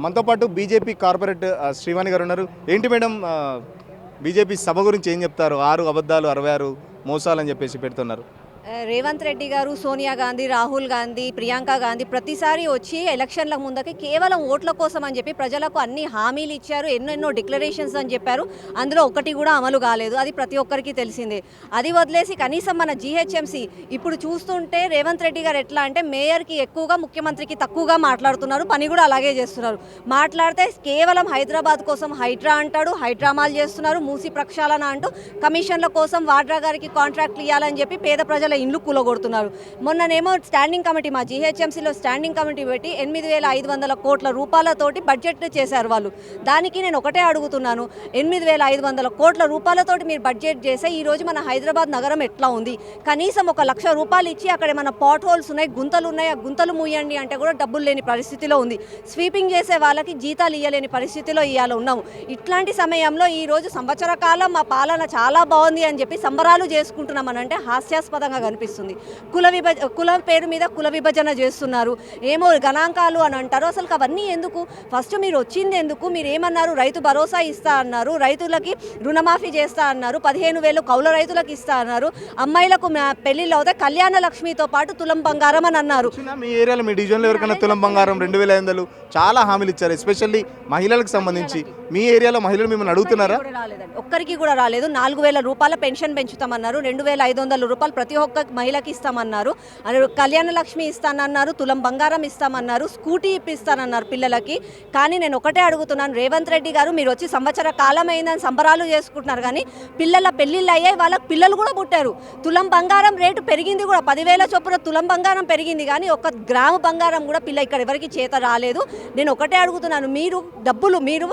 మనతో పాటు BJP corporate Srivani గారు ఉన్నారు. ఏంటి మేడం బీజేపీ సభ గురించి ఏం చెప్తారు? ఆరు అబద్ధాలు అరవై ఆరు మోసాలని చెప్పేసి పెడుతున్నారు. రేవంత్ రెడ్డి గారు సోనియా గాంధీ రాహుల్ గాంధీ ప్రియాంక గాంధీ ప్రతిసారి వచ్చి ఎలక్షన్ల ముందకి కేవలం ఓట్ల కోసం అని చెప్పి ప్రజలకు అన్ని హామీలు ఇచ్చారు ఎన్నెన్నో డిక్లరేషన్స్ అని చెప్పారు. అందులో ఒకటి కూడా అమలు కాలేదు అది ప్రతి ఒక్కరికి తెలిసిందే. అది వదిలేసి కనీసం మన జీహెచ్ఎంసీ ఇప్పుడు చూస్తుంటే రేవంత్ రెడ్డి గారు ఎట్లా అంటే మేయర్కి ఎక్కువగా ముఖ్యమంత్రికి తక్కువగా మాట్లాడుతున్నారు పని కూడా అలాగే చేస్తున్నారు. మాట్లాడితే కేవలం హైదరాబాద్ కోసం హైడ్రా అంటాడు హైడ్రామాలు చేస్తున్నారు మూసి ప్రక్షాళన అంటూ కమిషన్ల కోసం వాడ్రా గారికి కాంట్రాక్ట్లు ఇవ్వాలని చెప్పి పేద ప్రజలు ఇండ్లు కూలగొడుతున్నారు. మొన్ననేమో స్టాండింగ్ కమిటీ మా జీహెచ్ఎంసీలో స్టాండింగ్ కమిటీ పెట్టి ఎనిమిది వేల ఐదు వందల కోట్ల రూపాయలతోటి బడ్జెట్ చేశారు వాళ్ళు. దానికి నేను ఒకటే అడుగుతున్నాను. ఎనిమిది వేల ఐదు వందల కోట్ల రూపాయలతోటి మీరు బడ్జెట్ చేస్తే ఈరోజు మన హైదరాబాద్ నగరం ఎట్లా ఉంది? కనీసం ఒక లక్ష రూపాయలు ఇచ్చి అక్కడ మన పాట్ హోల్స్ ఉన్నాయి గుంతలు ఉన్నాయి ఆ గుంతలు మూయండి అంటే కూడా డబ్బులు లేని పరిస్థితిలో ఉంది. స్వీపింగ్ చేసే వాళ్ళకి జీతాలు ఇవ్వలేని పరిస్థితిలో ఇవాళ ఉన్నాము ఇట్లాంటి సమయంలో ఈ రోజు సంవత్సర కాలం మా పాలన చాలా బాగుంది అని చెప్పి సంబరాలు చేసుకుంటున్నామని అంటే హాస్యాస్పదంగా కనిపిస్తుంది. కుల విభజ కులం పేరు మీద కుల విభజన చేస్తున్నారు. ఏమో గణాంకాలు అని అంటారు. అసలు అవన్నీ ఎందుకు? ఫస్ట్ మీరు వచ్చింది ఎందుకు? మీరు ఏమన్నారు? రైతు భరోసా ఇస్తా అన్నారు. రైతులకి రుణమాఫీ చేస్తా అన్నారు. పదిహేను వేలు కౌల రైతులకు ఇస్తా అన్నారు. అమ్మాయిలకు పెళ్ళిళ్ళు అవుతాయి. కళ్యాణ లక్ష్మితో పాటు తులం బంగారం అని అన్నారు. మీ ఏరియాలో మీ డివిజన్లో ఎవరికైనా తులం బంగారం రెండు వేల ఐదు వందలు చాలా హామీలు ఇచ్చారు. ఎస్పెషల్లీ మహిళలకు సంబంధించి. మీ ఏరియాలో మహిళలు మిమ్మల్ని అడుగుతున్నారా? ఒక్కరికి కూడా రాలేదండి. ఒక్కరికి కూడా రాలేదు. నాలుగు వేల రూపాయల పెన్షన్ పెంచుతామన్నారు. రెండు వేల ఐదు వందల రూపాయలు ప్రతి ఒక్క మహిళకి ఇస్తామన్నారు. కళ్యాణ లక్ష్మి ఇస్తానన్నారు. తులం బంగారం ఇస్తామన్నారు. స్కూటీ ఇప్పిస్తానన్నారు పిల్లలకి. కానీ నేను ఒకటే అడుగుతున్నాను. రేవంత్ రెడ్డి గారు మీరు వచ్చి సంవత్సర కాలం అయిందని సంబరాలు చేసుకుంటున్నారు. కానీ పిల్లల పెళ్ళిళ్ళు అయ్యాయి. వాళ్ళకి పిల్లలు కూడా పుట్టారు. తులం బంగారం రేటు పెరిగింది కూడా. పదివేల చొప్పున తులం బంగారం పెరిగింది. కానీ ఒక గ్రాము బంగారం కూడా పిల్ల ఇక్కడ ఎవరికి చేత రాలేదు. నేను ఒకటే అడుగుతున్నాను. మీరు డబ్బులు మీరు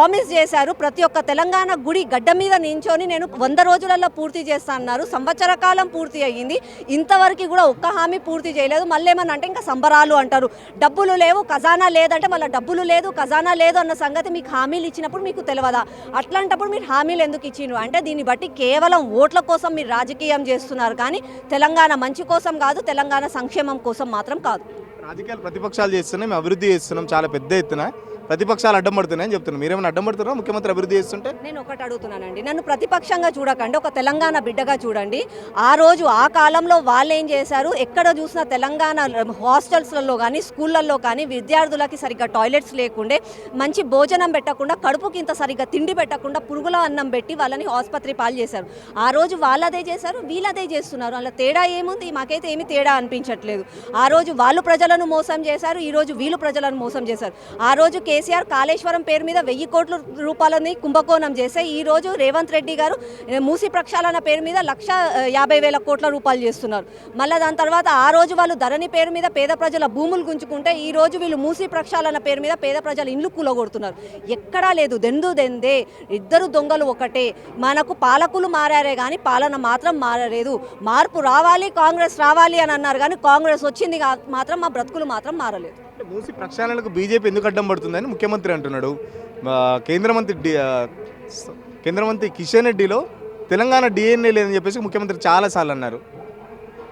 ప్రామిస్ చేశారు ప్రతి ఒక్క తెలంగాణ గుడి గడ్డ మీద నించొని నేను వంద రోజులలో పూర్తి చేస్తా అన్నారు. సంవత్సర కాలం పూర్తి అయ్యింది. ఇంతవరకు కూడా ఒక్క హామీ పూర్తి చేయలేదు. మళ్ళీ ఏమన్నా అంటే ఇంకా సంబరాలు అంటారు. డబ్బులు లేవు ఖజానా లేదంటే మళ్ళీ డబ్బులు లేదు ఖజానా లేదు అన్న సంగతి మీకు హామీలు ఇచ్చినప్పుడు మీకు తెలియదా అట్లాంటప్పుడు మీరు హామీలు ఎందుకు ఇచ్చిండ్రు అంటే దీన్ని బట్టి కేవలం ఓట్ల కోసం మీరు రాజకీయం చేస్తున్నారు కానీ తెలంగాణ మంచి కోసం కాదు తెలంగాణ సంక్షేమం కోసం మాత్రం కాదు. రాజకీయాలు ప్రతిపక్షాలు చేస్తున్నాం మేము అభివృద్ధి చేస్తున్నాం చాలా పెద్ద ఎత్తున. ప్రతిపక్షాలు అడ్డం పడుతున్నాయని చెప్తున్నాం మీరేమైనా అడ్డం పడుతున్నారా? ముఖ్యమంత్రి అభివృద్ధి చేస్తుంటే? నేను ఒకటి అడుగుతున్నానండి. నన్ను ప్రతిపక్షంగా చూడకండి. ఒక తెలంగాణ బిడ్డగా చూడండి. ఆ రోజు ఆ కాలంలో వాళ్ళు ఏం చేశారు? ఎక్కడ చూసినా తెలంగాణ హాస్టల్స్లలో కానీ స్కూళ్ళల్లో కానీ విద్యార్థులకి సరిగ్గా టాయిలెట్స్ లేకుండే మంచి భోజనం పెట్టకుండా కడుపుకి ఇంత సరిగ్గా తిండి పెట్టకుండా పురుగుల అన్నం పెట్టి వాళ్ళని ఆసుపత్రి పాలు చేశారు. ఆ రోజు వాళ్ళదే చేశారు? వీళ్ళదే చేస్తున్నారు? అలా తేడా ఏముంది? మాకైతే ఏమి తేడా అనిపించట్లేదు. ఆ రోజు వాళ్ళు ప్రజలను మోసం చేశారు. ఈ రోజు వీళ్ళు ప్రజలను మోసం చేశారు. ఆ రోజు కేసీఆర్ కాళేశ్వరం పేరు మీద వెయ్యి కోట్ల రూపాయలని కుంభకోణం చేస్తే ఈ రోజు రేవంత్ రెడ్డి గారు మూసి ప్రక్షాళన పేరు మీద లక్ష యాభై వేల కోట్ల రూపాయలు చేస్తున్నారు. మళ్ళీ దాని తర్వాత ఆ రోజు వాళ్ళు ధరణి పేరు మీద పేద ప్రజల భూములు గుంజుకుంటే ఈ రోజు వీళ్ళు మూసి ప్రక్షాళన పేరు మీద పేద ప్రజల ఇండ్లు కూలగొడుతున్నారు. ఎక్కడా లేదు దెందు దెందే ఇద్దరు దొంగలు ఒకటే. మనకు పాలకులు మారారే కానీ పాలన మాత్రం మారలేదు. మార్పు రావాలి కాంగ్రెస్ రావాలి అని అన్నారు కానీ కాంగ్రెస్ వచ్చింది మాత్రం మా బ్రతుకులు మాత్రం మారలేదు. మూసి ప్రక్షాళనకు బీజేపీ ఎందుకు అడ్డం పడుతుందని ముఖ్యమంత్రి అంటున్నాడు. కేంద్ర మంత్రి కేంద్ర మంత్రి కిషన్ రెడ్డిలో తెలంగాణ డిఎన్ఏ లేదని చెప్పేసి ముఖ్యమంత్రి చాలాసార్లు అన్నారు.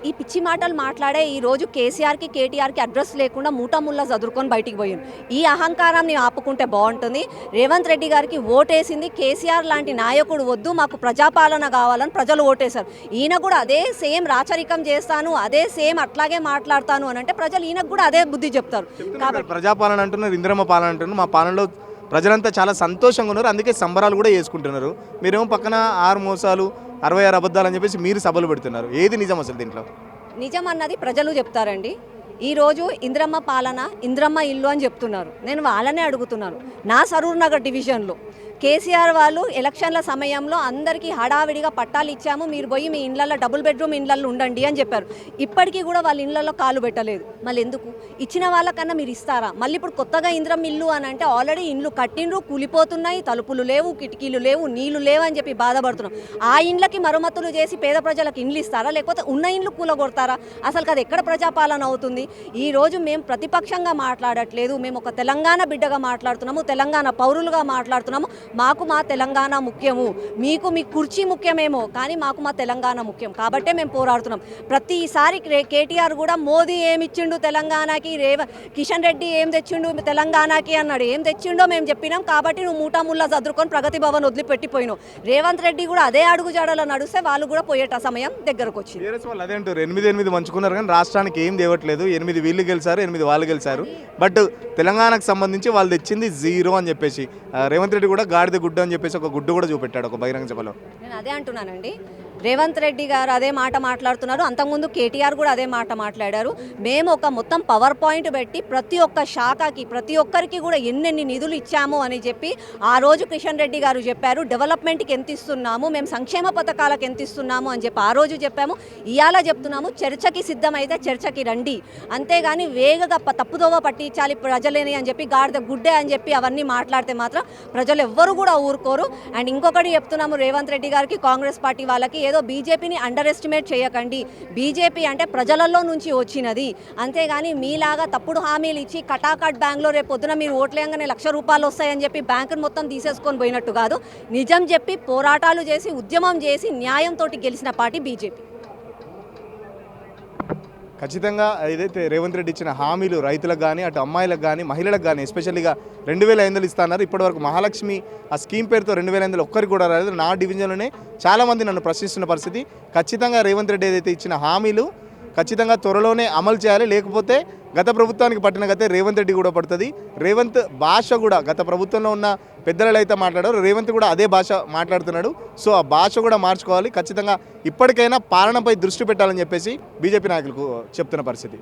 ఈ పిచ్చి మాటలు మాట్లాడే ఈ రోజు కేసీఆర్కి కేటీఆర్కి అడ్రస్ లేకుండా మూటముల్లా చదువుకొని బయటికి పోయింది ఈ అహంకారాన్ని ఆపుకుంటే బాగుంటుంది. రేవంత్ రెడ్డి గారికి ఓటేసింది కేసీఆర్ లాంటి నాయకుడు వద్దు మాకు ప్రజాపాలన కావాలని ప్రజలు ఓటేశారు. ఈయన కూడా అదే సేమ్ రాచరికం చేస్తాను అదే సేమ్ అట్లాగే మాట్లాడతాను అని అంటే ప్రజలు ఈయనకు కూడా అదే బుద్ధి చెప్తారు. కాబట్టి ప్రజాపాలన అంటున్నారు ఇందిరమ్మ పాలన అంటున్నారు. మా పాలనలో ప్రజలంతా చాలా సంతోషంగా ఉన్నారు. అందుకే సంబరాలు కూడా చేసుకుంటున్నారు. మీరేమో పక్కన ఆరు మోసాలు అరవై ఆరు అబద్ధాలు అని చెప్పేసి మీరు సభలు పెడుతున్నారు. ఏది నిజం అసలు దీంట్లో? నిజం అన్నది ప్రజలు చెప్తారండి. ఈరోజు ఇంద్రమ్మ పాలన ఇంద్రమ్మ ఇల్లు అని చెప్తున్నారు. నేను వాళ్ళనే అడుగుతున్నాను. నా సరూర్ నగర్ డివిజన్లో కేసీఆర్ వాళ్ళు ఎలక్షన్ల సమయంలో అందరికీ హడావిడిగా పట్టాలు ఇచ్చాము. మీరు పోయి మీ ఇండ్లలో డబుల్ బెడ్రూమ్ ఇండ్లలో ఉండండి అని చెప్పారు. ఇప్పటికీ కూడా వాళ్ళ ఇండ్లలో కాలు పెట్టలేదు. మళ్ళీ ఎందుకు? ఇచ్చిన వాళ్ళకన్నా మీరు ఇస్తారా? మళ్ళీ ఇప్పుడు కొత్తగా ఇంద్రం ఇల్లు అని అంటే ఆల్రెడీ ఇండ్లు కట్టిండ్రు కూలిపోతున్నాయి తలుపులు లేవు కిటికీలు లేవు నీళ్ళు లేవు అని చెప్పి బాధపడుతున్నాం. ఆ ఇండ్లకి మరమ్మతులు చేసి పేద ప్రజలకు ఇండ్లు ఇస్తారా? లేకపోతే ఉన్న ఇండ్లు కూలగొడతారా? అసలు అది ఎక్కడ ప్రజాపాలన అవుతుంది? ఈ రోజు మేము ప్రతిపక్షంగా మాట్లాడట్లేదు. మేము ఒక తెలంగాణ బిడ్డగా మాట్లాడుతున్నాము తెలంగాణ పౌరులుగా మాట్లాడుతున్నాము. మాకు మా తెలంగాణ ముఖ్యము. మీకు మీ కుర్చీ ముఖ్యమేమో కానీ మాకు మా తెలంగాణ ముఖ్యం. కాబట్టే మేము పోరాడుతున్నాం. ప్రతిసారి కేటీఆర్ కూడా మోదీ ఏమిచ్చిండు తెలంగాణకి రేవ కిషన్ రెడ్డి ఏం తెచ్చిండు తెలంగాణకి అన్నాడు. ఏం తెచ్చిండో మేము చెప్పినాం కాబట్టి నువ్వు మూటాముల్లా చదురుకొని ప్రగతి భవన్ వదిలిపెట్టిపోయినావు. రేవంత్ రెడ్డి కూడా అదే అడుగు జాడలో నడిస్తే వాళ్ళు కూడా పోయేట సమయం దగ్గరకు వచ్చింది అదే అంటారు. ఎనిమిది ఎనిమిది మంచుకున్నారు కానీ రాష్ట్రానికి ఏం తేవట్లేదు. ఎనిమిది వీళ్ళు గెలిచారు ఎనిమిది వాళ్ళు గెలిచారు. బట్ తెలంగాణకు సంబంధించి వాళ్ళు తెచ్చింది జీరో అని చెప్పేసి. రేవంత్ రెడ్డి కూడా గాడిద గుడ్డు అని చెప్పేసి ఒక గుడ్డు కూడా చూపెట్టాడు ఒక బహిరంగ సభలో. నేను అదే అంటున్నానండి. రేవంత్ రెడ్డి గారు అదే మాట మాట్లాడుతున్నారు. అంతకుముందు కేటీఆర్ కూడా అదే మాట మాట్లాడారు. మేము ఒక మొత్తం పవర్ పాయింట్ పెట్టి ప్రతి ఒక్క శాఖకి ప్రతి ఒక్కరికి కూడా ఎన్నెన్ని నిధులు ఇచ్చాము అని చెప్పి ఆ రోజు కిషన్ రెడ్డి గారు చెప్పారు. డెవలప్మెంట్కి ఎంత ఇస్తున్నాము? మేము సంక్షేమ పథకాలకు ఎంత ఇస్తున్నాము? అని చెప్పి ఆ రోజు చెప్పాము. ఇవాళ చెప్తున్నాము చర్చకి సిద్ధమైతే చర్చకి రండి. అంతేగాని వేగగా తప్పుదోవ పట్టించాలి ప్రజలేని అని చెప్పి గాడిద గుడ్డే అని చెప్పి అవన్నీ మాట్లాడితే మాత్రం ప్రజలు ఎవ్వరు కూడా ఊరుకోరు. అండ్ ఇంకొకటి చెప్తున్నాము రేవంత్ రెడ్డి గారికి కాంగ్రెస్ పార్టీ వాళ్ళకి ఏదో బీజేపీని అండర్ ఎస్టిమేట్ చేయకండి. బీజేపీ అంటే ప్రజలలో నుంచి వచ్చినది. అంతేగాని మీలాగా తప్పుడు హామీలు ఇచ్చి కటాకట్ బ్యాంక్లో రేపు పొద్దున మీరు ఓట్లేయంగానే లక్ష రూపాయలు వస్తాయని చెప్పి బ్యాంకును మొత్తం తీసేసుకొని పోయినట్టు కాదు. నిజం చెప్పి పోరాటాలు చేసి ఉద్యమం చేసి న్యాయంతో గెలిచిన పార్టీ బీజేపీ. ఖచ్చితంగా ఏదైతే రేవంత్ రెడ్డి ఇచ్చిన హామీలు రైతులకు కానీ అటు అమ్మాయిలకు కానీ మహిళలకు కానీ ఎస్పెషల్లీగా రెండు వేల ఐదు వందలు ఇస్తున్నారు ఇప్పటివరకు మహాలక్ష్మి ఆ స్కీమ్ పేరుతో రెండు వేల ఐదు ఒక్కరికి కూడా రాలేదు. నా డివిజన్లోనే చాలామంది నన్ను ప్రశ్నిస్తున్న పరిస్థితి ఖచ్చితంగా రేవంత్ రెడ్డి ఏదైతే ఇచ్చిన హామీలు ఖచ్చితంగా త్వరలోనే అమలు చేయాలి. లేకపోతే గత ప్రభుత్వానికి పట్టిన గతే రేవంత్ రెడ్డి కూడా పడుతుంది. రేవంత్ భాష కూడా గత ప్రభుత్వంలో ఉన్న పెద్దలు అయితే మాట్లాడారు. రేవంత్ కూడా అదే భాష మాట్లాడుతున్నాడు. సో ఆ భాష కూడా మార్చుకోవాలి. ఖచ్చితంగా ఇప్పటికైనా పాలనపై దృష్టి పెట్టాలని చెప్పేసి బీజేపీ నాయకులకు చెప్తున్న పరిస్థితి.